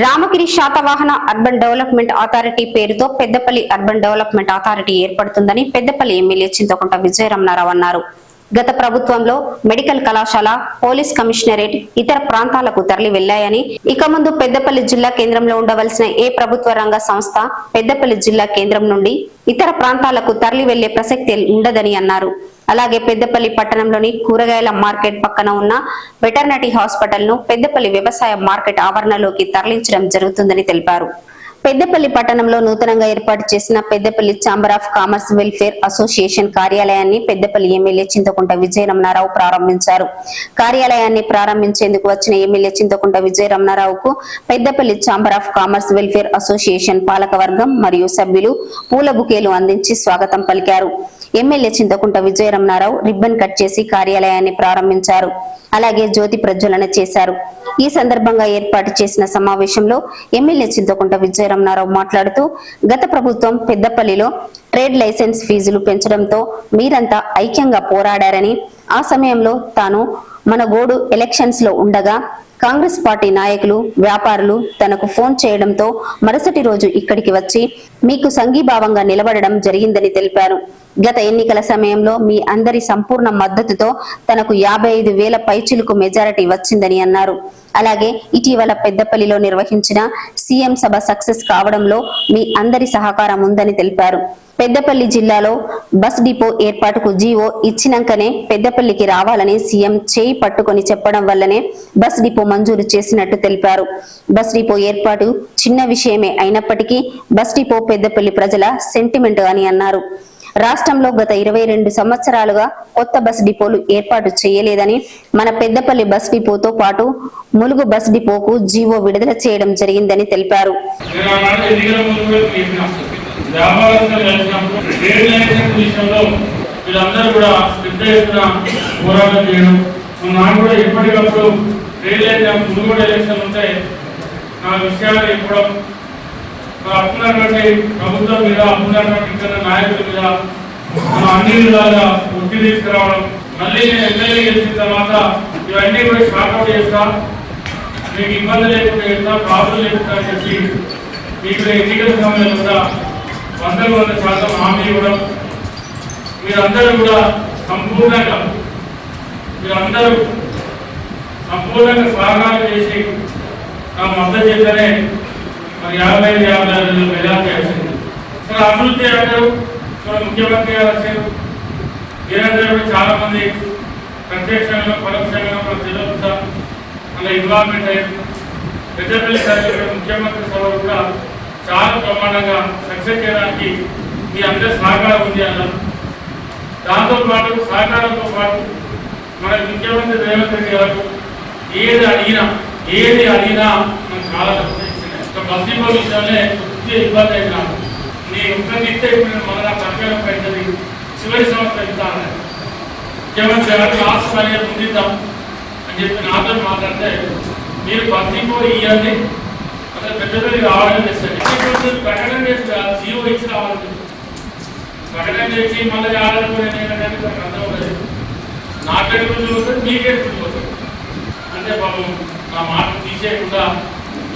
Ramagiri Satavahana urban development authority పేరుతో Peddapalli urban development authority ఏర్పడుతుందని Peddapalli MLA Chinthakunta Vijaya Ramana Rao అన్నారు. గత ప్రభుత్వంలో మెడికల్ కళాశాల పోలీస్ కమిషనరేట్ ఇతర ప్రాంతాలకు తరలి వెళ్ళాయని ఇక ముందు పెద్దపల్లి జిల్లా కేంద్రంలో ఉండవలసిన ఏ ప్రభుత్వ రంగ సంస్థ పెద్దపల్లి జిల్లా కేంద్రం నుండి ఇతర ప్రాంతాలకు తరలి వెళ్ళే ప్రసక్తి ఉండదని అన్నారు. అలాగే పెద్దపల్లి పట్టణంలోని కూరగాయల మార్కెట్ పక్కన ఉన్న వెటర్నరీ హాస్పిటల్ను పెద్దపల్లి వ్యవసాయ మార్కెట్ ఆవరణలోకి తరలించడం జరుగుతుందని తెలిపారు. పెద్దపల్లి పట్టణంలో నూతనంగా ఏర్పాటు చేసిన Peddapalli chamber of commerce welfare association కార్యాలయాన్ని పెద్దపల్లి ఎమ్మెల్యే చింతకుంట విజయరమణారావు ప్రారంభించారు. కార్యాలయాన్ని ప్రారంభించేందుకు వచ్చిన MLA Chinthakunta విజయరమణారావుకు Peddapalli chamber of commerce welfare association పాలకవర్గం మరియు సభ్యులు పూల బుకేలు అందించి స్వాగతం పలికారు. MLA Chinthakunta Vijayaramanarao ribbon cut చేసి కార్యాలయాన్ని ప్రారంభించారు. అలాగే జ్యోతి ప్రజ్వలన చేశారు. ఈ సందర్భంగా ఏర్పాటు చేసిన సమావేశంలో ఎమ్మెల్యే చింతకుంట విజయరమణారావు మాట్లాడుతూ గత ప్రభుత్వం పెద్దపల్లిలో ట్రేడ్ లైసెన్స్ ఫీజులు పెంచడంతో మీరంతా ఐక్యంగా పోరాడారని ఆ సమయంలో తాను మన గోడు ఎలక్షన్స్లో ఉండగా కాంగ్రెస్ పార్టీ నాయకులు వ్యాపారులు తనకు ఫోన్ చేయడంతో మరుసటి రోజు ఇక్కడికి వచ్చి మీకు సంఘీభావంగా నిలబడడం జరిగిందని తెలిపారు. గత ఎన్నికల సమయంలో మీ అందరి సంపూర్ణ మద్దతుతో తనకు యాభై ఐదు వేల పైచిలకు మెజారిటీ వచ్చిందని అన్నారు. అలాగే ఇటీవల పెద్దపల్లిలో నిర్వహించిన సీఎం సభ సక్సెస్ కావడంలో మీ అందరి సహకారం ఉందని తెలిపారు. పెద్దపల్లి జిల్లాలో బస్ డిపో ఏర్పాటుకు జీవో ఇచ్చినాకనే పెద్దపల్లికి రావాలని సీఎం చేయి పట్టుకొని చెప్పడం వల్లనే బస్ డిపో మంజూరు చేసినట్టు తెలిపారు. బస్ డిపో ఏర్పాటు చిన్న విషయమే అయినప్పటికీ బస్ డిపో పెద్దపల్లి ప్రజల సెంటిమెంట్ అని అన్నారు. రాష్ట్రంలో గత ఇరవై రెండు సంవత్సరాలుగా కొత్త బస్ డిపోలు ఏర్పాటు చేయలేదని మన పెద్దపల్లి బస్ డిపోతో పాటు ములుగు బస్ డిపోకు జీవో విడుదల చేయడం జరిగిందని తెలిపారు. నేను ఆనాడు వ్యాపారస్తులు కలిసినప్పుడు ట్రేడ్ లైసెన్స్ విషయంలో వీళ్ళందరూ కూడా పెద్ద ఎత్తున పోరాటం చేయడం. నాకు కూడా ఎప్పటికప్పుడు ట్రేడ్ లైసెన్స్ ముందు కూడా ఎలక్షన్ ఉంటే నా విషయాలు చెప్పడం. నా అప్పున్నటువంటి ప్రభుత్వం మీద అప్పున్నటువంటి ఇతర నాయకుల మీద మన అన్ని విధాలుగా ఒత్తిడి తీసుకురావడం. మళ్ళీ నేను ఎమ్మెల్యే గెలిచిన తర్వాత ఇవన్నీ కూడా షార్ట్అవుట్ చేస్తా. మీకు ఇబ్బంది లేకుండా చేస్తా ప్రాబ్లం లేకుండా చెప్పి మీకు ఎన్నికల సమయంలో కూడా వందల వంద శాతం హామీ ఇవ్వడం మీరందరూ కూడా సంపూర్ణంగా మీరందరూ సంపూర్ణంగా సహకారం చేసి నా మద్దతు చేతనే మరి యాభై ఐదు యాభై ఆరు మెజార్టీ వచ్చింది అసలు అభివృద్ధి అంటారు. మన ముఖ్యమంత్రి గారు వచ్చారు. మీరందరూ కూడా చాలా మంది ప్రత్యక్షంగా పరోక్షంగా మన జిల్లా మన ఇన్వాల్వ్మెంట్ అయ్యారు. పెద్దపల్లి సర్కిల్ ముఖ్యమంత్రి సభ కూడా చాలా ప్రమాణంగా సక్సెస్ చేయడానికి మీ అందరి సహకారం ఉంది అన్నారు దాంతోపాటు సహకారంతో పాటు మన ముఖ్యమంత్రి రేవంత్ రెడ్డి గారు ఏది అడిగినా ఏది అడిగినా మనం చాలా తక్కువ ఇచ్చింది. ఒక బస్ డిపో విషయంలో కొద్దిగా ఇబ్బంది అయినా నీ ఒక్కరిని ఇస్తే ఇప్పుడు మన తరగతి పెట్టది చివరి సంవత్సరం ఇస్తాను ముఖ్యమంత్రి గారు లాస్ట్ పని అని చెప్పి నాతో మాట్లాడితే మీరు బస్ డిపో ఇవ్వండి పెద్దపల్లి రావడం చేస్తారు. ప్రకటన చేసి కాదు, ఇచ్చి రావాలి. ప్రకటన చేసి మళ్ళీ ఆడకపోతే ఏంటంటే అర్థం అవ్వలేదు. నాకెటు గురించి మీకే గురించి అంటే పాపం నా మాట తీసేయకుండా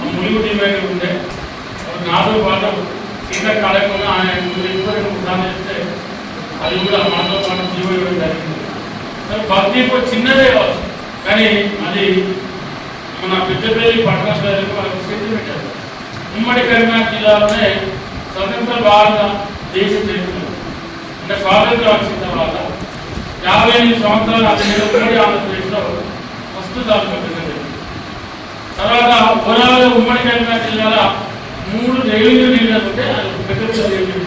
ఆ ములుగు డిమాండ్ ఉండే నాతో పాటు సీత కాలేకుండా ఆయన ఎక్కువ చెప్తే అది కూడా మాతో పాటు జీవో ఇవ్వడం జరిగింది. భక్తి చిన్నదే కావచ్చు. కానీ అది మన పెద్దపల్లి పట్టణ ప్రజలకు మనకు సెంటిమెంట్ అది. ఉమ్మడి కరీంనగర్ జిల్లాలోనే స్వతంత్ర భారత దేశ చరిత్ర అంటే స్వాతంత్రం వచ్చిన తర్వాత యాభై ఎనిమిది సంవత్సరాలు అతని ఉమ్మడి ఆంధ్రప్రదేశ్లో ఫస్ట్ తాలూకా తర్వాత ఓవరాల్ ఉమ్మడి కరీంనగర్ జిల్లాలో మూడు రైల్వే డివిజన్లు ఉంటే అది పెద్దపల్లి రైల్వే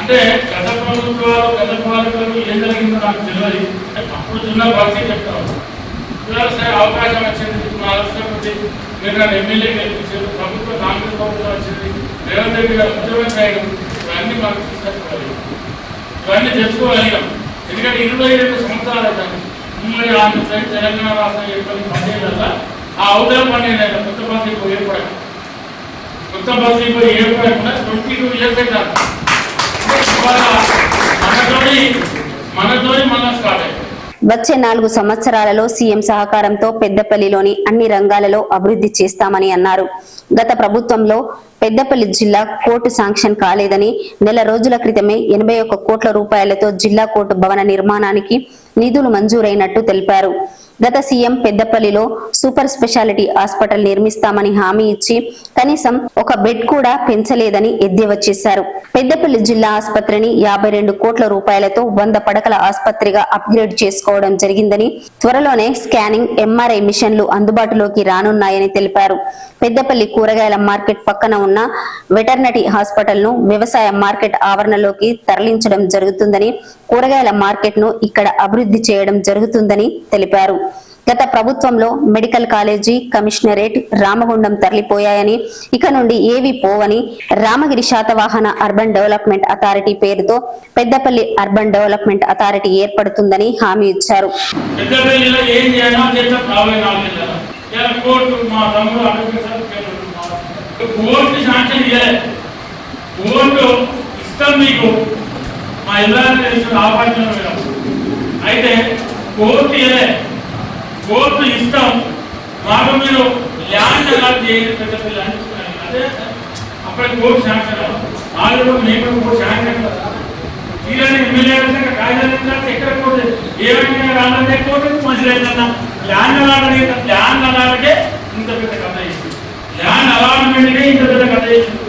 అంటే గత ప్రభుత్వాలు గత పాలకులు ఏం జరిగిందో నాకు తెలియదు. అంటే అప్పుడు చిన్న పరిస్థితి చెప్తా ఇవాళ సరే అవకాశం వచ్చింది మా అవసరం మీరు నన్ను ఎమ్మెల్యే గెలిపించారు ప్రభుత్వం కాంగ్రెస్ ప్రభుత్వం వచ్చింది. రేవంత్ రెడ్డి గారు ముఖ్యమంత్రి అయిన ఇవన్నీ మాకు తీసుకొచ్చుకోవాలి ఇవన్నీ తెలుసుకోగలిగాం ఎందుకంటే ఇరవై రెండు సంవత్సరాలు అవుతాయి ఉమ్మడి ఆంధ్రప్రదేశ్ తెలంగాణ రాష్ట్రం ఏర్పడి పదేళ్ళ ఆ అవతల పన్నెండు కొత్త బస్ ఇప్పుడు ఏర్పడ కొత్త బస్ ఇప్పుడు ఏర్పడకుండా ట్వంటీ టూ ఇయర్స్ అయితే మనతోని మనతోని మన స్టార్ట్ అయ్యింది వచ్చే నాలుగు సంవత్సరాలలో సీఎం సహకారంతో పెద్దపల్లిలోని అన్ని రంగాలలో అభివృద్ధి చేస్తామని అన్నారు. గత ప్రభుత్వంలో పెద్దపల్లి జిల్లా కోర్టు శాంక్షన్ కాలేదని నెల రోజుల క్రితమే ఎనభై ఒక్క కోట్ల రూపాయలతో జిల్లా కోర్టు భవన నిర్మాణానికి నిధులు మంజూరైనట్టు తెలిపారు. గత సీఎం పెద్దపల్లిలో సూపర్ స్పెషాలిటీ హాస్పిటల్ నిర్మిస్తామని హామీ ఇచ్చి కనీసం ఒక బెడ్ కూడా పెంచలేదని ఎద్దేవా చేశారు. పెద్దపల్లి జిల్లా ఆసుపత్రిని యాభై రెండు కోట్ల రూపాయలతో వంద పడకల ఆసుపత్రిగా అప్గ్రేడ్ చేసుకోవడం జరిగిందని త్వరలోనే స్కానింగ్ ఎంఆర్ఐ మిషన్లు అందుబాటులోకి రానున్నాయని తెలిపారు. పెద్దపల్లి కూరగాయల మార్కెట్ పక్కన ఉన్న వెటర్నరీ హాస్పిటల్ను వ్యవసాయ మార్కెట్ ఆవరణలోకి తరలించడం జరుగుతుందని కూరగాయల మార్కెట్ను ఇక్కడ అభివృద్ధి చేయడం జరుగుతుందని తెలిపారు. గత ప్రభుత్వంలో మెడికల్ కాలేజీ కమిషనరేట్ రామగుండం తరలిపోయాయని ఇక నుండి ఏవి పోవని Ramagiri Satavahana urban development authority పేరుతో పెద్దపల్లి అర్బన్ డెవలప్మెంట్ అథారిటీ ఏర్పడుతుందని హామీ ఇచ్చారు. అయితే కోర్టు మా తమ్ముడు ఆరోగ్య సార్ కోర్టు ఇష్టం మాకు మీరు ల్యాండ్ అలాట్ చేయండి పెద్ద ల్యాండ్ అదే అప్పటికి కోర్టు శాంక్షన్ ఆరు రోజులు మేము కోర్టు శాంక్షన్ తీరని ఎమ్మెల్యే అంటే కాగితాలు ఎక్కడ కోర్టు? ఏమైనా రావాలంటే కోర్టు మంచిది ఏంటన్నా ల్యాండ్ అలాడని ల్యాండ్ అలాడకే ఇంత పెద్ద కథ చేసింది ల్యాండ్ అలాట్మెంట్కే ఇంత పెద్ద కథ చేసింది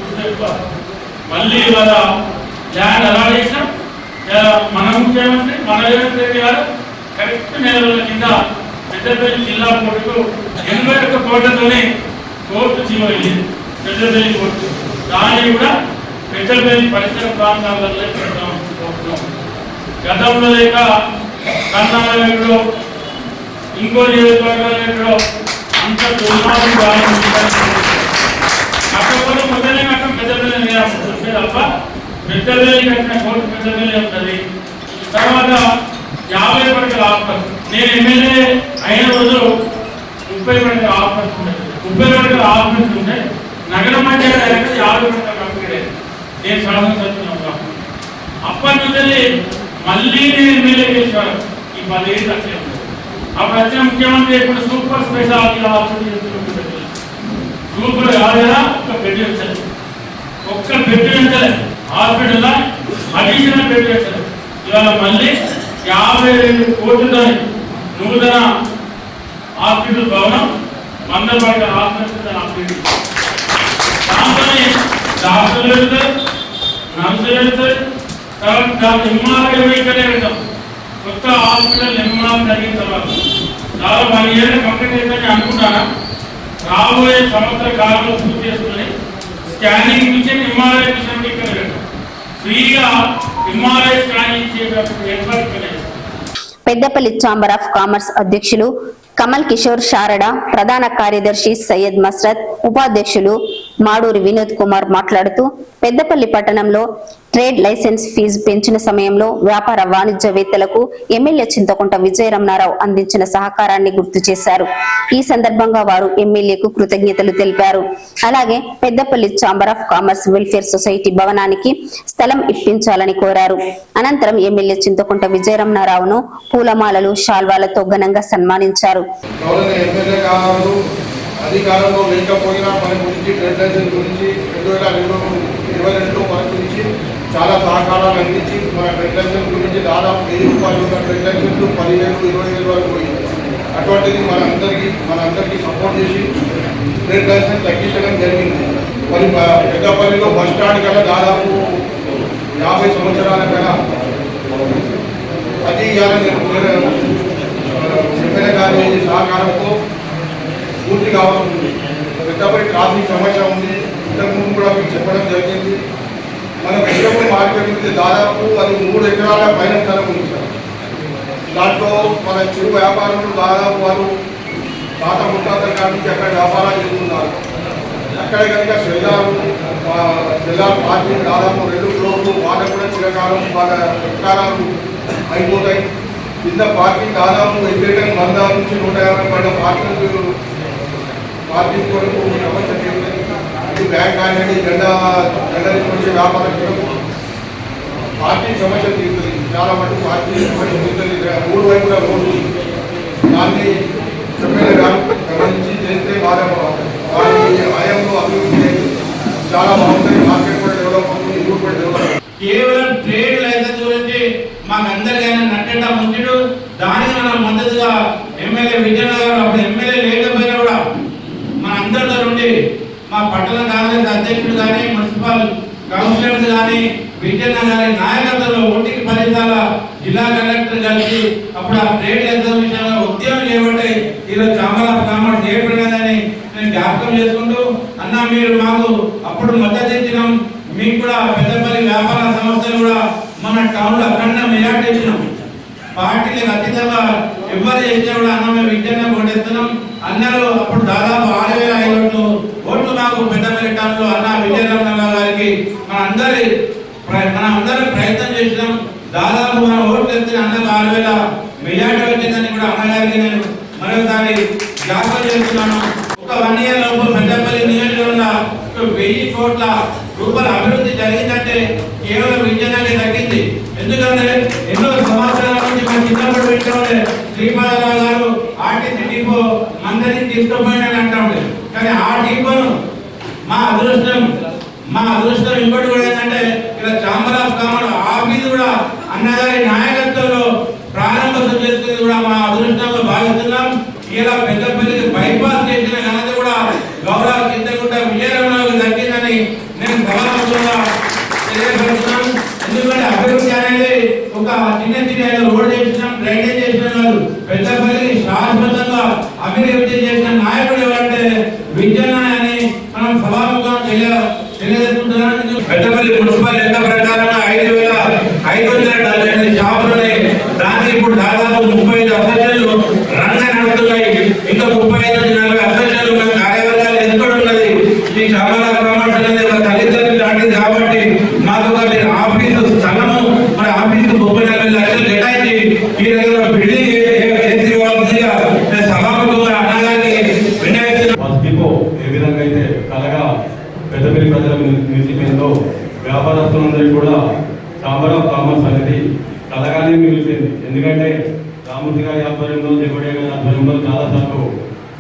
మళ్ళీ ఇవాళ ల్యాండ్ అలాట్ చేసినాం మన ముఖ్యమంత్రి మన రేవంత్ రెడ్డి గారు కరెక్ట్ నెలల కింద పెద్దపల్లి జిల్లా కోర్టు ఎనభై ఒక్క కోట్లతోనే కోర్టు చివరి పెద్దపల్లి కోర్టు. దాన్ని కూడా పెద్దపల్లి పరిసర ప్రాంతాలలో పెడతాం కోర్టులో. గతంలో లేక కర్ణాటకలో ఇంకో నియోజకవర్గంలో అంత దుర్మార్గం కాకపోతే మొదలనే కట్టం పెద్దపల్లి నేరాల్సి తప్ప పెద్దపల్లి కట్టిన కోర్టు పెద్దపల్లి ఉంటుంది. తర్వాత యాభై పడకల ఆఫర్ నేను ఎమ్మెల్యే అయిన రోజు ముప్పై పడకల ఆఫర్స్ ఉండేది ముప్పై పడకల ఆఫర్స్ ఉంటే నగర పంచాయతీ అయినాక యాభై పడకల కంపెనీ అయింది నేను శాసనసభ్యులు అప్పటి నుంచి మళ్ళీ నేను ఎమ్మెల్యే చేశాను. ఈ పదిహేను లక్షలు అప్పుడు వచ్చిన ముఖ్యమంత్రి ఇప్పుడు సూపర్ స్పెషాలిటీ హాస్పిటల్ సూపర్ కాలేదా? ఒక బెడ్ వచ్చారు ఒక్క బెడ్ వచ్చలేదు హాస్పిటల్ అడిషనల్ బెడ్ వచ్చారు ఇవాళ మళ్ళీ యాభై రెండు కోట్లతో నూతన ఆఫీసు భవనం వంద ఆఫీసు. హాస్పిటల్ డాక్టర్లు వెళ్తారు నర్సులు వెళ్తారు తర్వాత దాని ఇక్కడే వెళ్తాం. కొత్త హాస్పిటల్ నిర్మాణం జరిగిన తర్వాత. దాదాపు కంప్లీట్ అయిందని రాబోయే సంవత్సర కాలంలో పూర్తి చేసుకుని స్కానింగ్ నుంచి ఎంఆర్ఐ మిషన్ ఇక్కడ ఫ్రీగా ఎంఆర్ఐ స్కానింగ్ చేయడానికి ఏర్పాటు పెద్దపల్లి ఛాంబర్ ఆఫ్ కామర్స్ అధ్యక్షులు కమల్ కిషోర్ శారడ ప్రధాన కార్యదర్శి సయ్యద్ మస్రత్ ఉపాధ్యక్షులు మాడూరి వినోద్ కుమార్ మాట్లాడుతూ పెద్దపల్లి పట్టణంలో ట్రేడ్ లైసెన్స్ ఫీజు పెంచిన సమయంలో వ్యాపార వాణిజ్యవేత్తలకు ఎమ్మెల్యే చింతకుంట విజయరమణారావు అందించిన సహకారాన్ని గుర్తు చేశారు. ఈ సందర్భంగా వారు ఎమ్మెల్యేకు కృతజ్ఞతలు తెలిపారు. అలాగే Peddapalli chamber of commerce welfare society భవనానికి స్థలం ఇప్పించాలని కోరారు. అనంతరం ఎమ్మెల్యే చింతకుంట విజయరమణారావును పూలమాలలు శాల్వాలతో ఘనంగా సన్మానించారు. అధికారంలో లేకపోయినా మన గురించి ట్రేడ్ లైసెన్స్ గురించి రెండు వేల రెండు ఇరవై రెండు మన చాలా సహకారాలు అందించి మన ట్రేడ్ గురించి దాదాపు వెయ్యి రూపాయలు ఉన్న ట్రేడ్ పదివేలు ఇరవై వేల వరకు పోయింది అటువంటిది మన అందరికీ మన అందరికీ సపోర్ట్ చేసి ట్రేడ్ తగ్గించడం జరిగింది. మరి పెద్దపల్లిలో బస్ స్టాండ్ కన్నా దాదాపు యాభై సంవత్సరాల కన్నా అది ఇవాళ నేను ఎమ్మెల్యే గారి సహకారంతో పూర్తి కావాల్సింది పెద్దపల్లి ట్రాఫిక్ సమస్య ఉంది. ఇంతకుముందు కూడా మీకు చెప్పడం జరిగింది. వెజిటబుల్ మార్కెట్ దాదాపు అది మూడు ఎకరాల పైన స్థలం ఉంది దాంట్లో మన చిరు వ్యాపారులు దాదాపు వారు పాత ముత్తాతల కాడి అక్కడ వ్యాపారాలు చేస్తున్నారు. అక్కడ కనుక సెల్లారు సెల్లార్ పార్కింగ్ దాదాపు రెండు ఫ్లోర్లు వాళ్ళ కూడా చిరకాలం వాళ్ళ ప్రకారాలు అయిపోతాయి. కింద పార్కింగ్ దాదాపు ఎక్కడికైనా వంద నుంచి నూట యాభై పడ్డ పార్కింగ్ పార్కింగ్ కొరకు సమస్య ఇది బ్యాంక్ కానివ్వండి గడ్డ గడ్డ నుంచి వ్యాపారం పార్టీ సమస్యలు సమస్య తీరుతుంది. చాలా మటుకు పార్టీ సమస్యలు ఉంటుంది మూడు వైపులా రోడ్డు దాన్ని ఎమ్మెల్యే గారు గమనించి చేస్తే బాగా వారి హయాంలో అభివృద్ధి అయింది. చాలా బాగుంటుంది మార్కెట్ కూడా డెవలప్ అవుతుంది ఊరు కూడా డెవలప్ అవుతుంది కేవలం ట్రేడ్ లైసెన్స్ గురించి మాకందరికైనా నట్టేట ముంచుడు దానికి మనం మద్దతుగా ఎమ్మెల్యే విజయనగరం గారు అప్పుడు ఎమ్మెల్యే లేకపోయినా కూడా మన అందరితో నుండి మా పట్టణ కాంగ్రెస్ అధ్యక్షుడు కానీ మున్సిపల్ కౌన్సిలర్స్ కానీ విజయనగరం గారి నాయకత్వంలో ఒకటికి పదిసార్ల జిల్లా కలెక్టర్ కలిసి అప్పుడు ఆ ట్రేడ్ ఎగ్జామినేషన్ విషయంలో ఉద్యమం చేపట్టి ఈరోజు చాంబర్ కామర్స్ ఏర్పడినదని నేను జ్ఞాపకం చేసుకుంటూ అన్న మీరు మాకు అప్పుడు మద్దతు ఇచ్చినాం. మీకు కూడా పెద్దపల్లి వ్యాపార సంస్థలు కూడా మన టౌన్లో అక్కడ అఖండ మెజార్టీ ఇచ్చినాం. పార్టీలకు అతీతంగా ఎవరు చేసినా కూడా అన్న మేము విద్యను ఓటేస్తున్నాం అన్నారు అప్పుడు దాదాపు ఆరు వేల ఐదు ఓట్లు ఓట్లు మాకు పెద్దపల్లి టౌన్లో అన్న విజయరమణ గారికి మన అందరి మన అందరం ప్రయత్నం చేసినాం. దాదాపు మనం ఓట్లు ఎత్తిన అన్నకు ఆరు వేల మెజార్టీ వచ్చిందని కూడా అన్నగారికి నేను మరోసారి జ్ఞాపకం చేస్తున్నాను. ఒక వన్ ఇయర్ లోపు పెద్దపల్లి నియోజకవర్గంలో వెయ్యి కోట్ల రూపాయల అభివృద్ధి జరిగిందంటే కేవలం విజయనగరం తగ్గింది. ఎందుకంటే ఎన్నో సంవత్సరాల నుంచి మన చిన్నప్పుడు పెట్టే శ్రీపాదరావు గారు ఆర్టీసీ డిపో అందరినీ తీసుకుపోయినని అంటా ఉండే కానీ ఆ డిపోను మా అదృష్టం మా అదృష్టం ఇంకోటి కూడా ఏంటంటే ఇలా చాంబర్ ఆఫ్ కామన్ ఆఫీస్ కూడా అన్నగారి నాయకత్వంలో ప్రారంభోత్సవం చేసుకుని కూడా మా అదృష్టంలో భావిస్తున్నాం. ఇలా పెద్దపల్లికి బైపాస్ చేసిన ఘనత కూడా గౌరవ చింతకుండా విజయరమణకు దక్కిందని నేను గౌరవంగా తెలియపరుస్తున్నాను ఎందుకంటే అభివృద్ధి అనేది ఒక చిన్న చిన్న రోడ్ చేసినాం డ్రైనేజ్ చేసిన కాదు. పెద్దపల్లికి శాశ్వతంగా అభివృద్ధి చేసిన నాయకుడు ఎవరంటే విజయన అని మనం సభాముఖంగా తెలియ తెలియజేసుకుంటున్నాను పెద్దపల్లి మున్సిపల్ లెక్క ప్రకారంగా ఐదు వేల ఐదు వందల డెబ్బై ఎనిమిది షాపులు ఉన్నాయి దానికి ఇప్పుడు దాదాపు ముప్పై ఐదు అసోసియేషన్లు రంగ నడుస్తున్నాయి ఇంకా ముప్పై ఐదు నుంచి నలభై అసోసియేషన్లు మన కార్యవర్గాలు ఎక్కడ ఉన్నది ఈ శామల కామర్స్ అనేది ఒక తల్లిదండ్రులు లాంటిది కాబట్టి మాకు ఒక మీరు ఆఫీసు స్థలము మన ఆఫీసు ముప్పై నలభై లక్షలు కేటాయించి ఈ దగ్గర బిల్డింగ్ చేసి ఇవ్వాల్సిందిగా నేను సభాముఖంగా అన్నగారికి వినయిస్తున్నాను బస్ డిపో ఏ విధంగా అయితే కలగా పెద్దపల్లి ప్రజలకు నిల్- నిలిచిపోయిందో వ్యాపారస్తులందరికీ కూడా ఛాంబర్ ఆఫ్ కామర్స్ అనేది కలగానే మిగిలిపోయింది ఎందుకంటే రామూర్తి గారి ఆధ్వర్యంలో జగడే గారి ఆధ్వర్యంలో చాలాసార్లు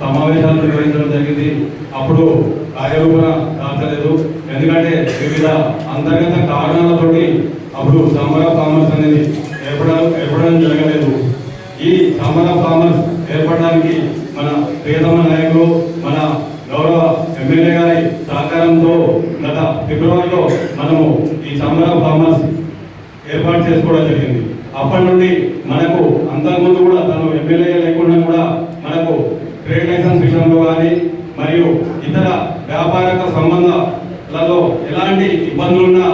సమావేశాలు నిర్వహించడం జరిగింది అప్పుడు కార్యరూపణ దాచలేదు ఎందుకంటే వివిధ అంతర్గత కారణాలతోటి అప్పుడు ఛాంబర్ ఆఫ్ కామర్స్ అనేది ఏర్పడడం ఏర్పడడం జరగలేదు. ఈ ఛాంబర్ ఆఫ్ కామర్స్ ఏర్పడడానికి మన ప్రియతమ నాయకులు మన గౌరవ ఎమ్మెల్యే గారి సహకారంతో గత ఫిబ్రవరిలో మనము ఈ ఛాంబర్ ఆఫ్ కామర్స్ ఏర్పాటు చేసుకోవడం జరిగింది. అప్పటి నుండి మనకు అంతకుముందు కూడా తను ఎమ్మెల్యే లేకుండా కూడా మనకు ట్రేడ్ లైసెన్స్ విషయంలో కానీ మరియు ఇతర వ్యాపారక లలో ఎలాంటి ఇబ్బందులున్నా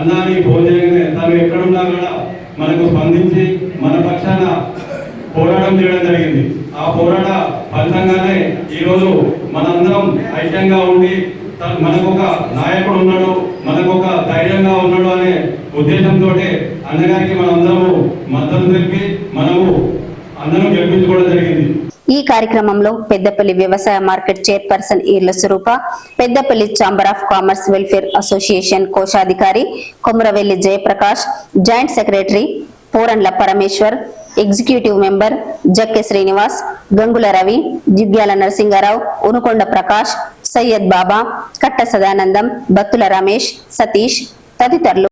అన్నాన్ని ఫోన్ తను ఎక్కడున్నా కూడా మనకు స్పందించి మన పక్షాన పోరాటం చేయడం జరిగింది. ఆ పోరాట ఫలితంగానే ఈరోజు మనందరం ఐక్యంగా ఉండి త- మనకు ఒక నాయకుడు ఉన్నాడు మనకు ఒక ధైర్యంగా ఉన్నాడు అనే ఉద్దేశంతో అన్నగారికి మనందరము మద్దతు తెలిపి మనము అందరం గెలిపించుకోవడం జరిగింది. ఈ కార్యక్రమంలో పెద్దపల్లి వ్యవసాయ market chairperson Eerla Swaroopa Peddapalli chamber of commerce welfare association కోశాధికారి Komaravelli Jayaprakash joint secretary Porandla Parameshwar executive member Jakke Srinivas Gangula Ravi Jigyala Narasingarao Unukonda Prakash Syed Baba Katta Sadanandam Battula Ramesh Satish తదితరులు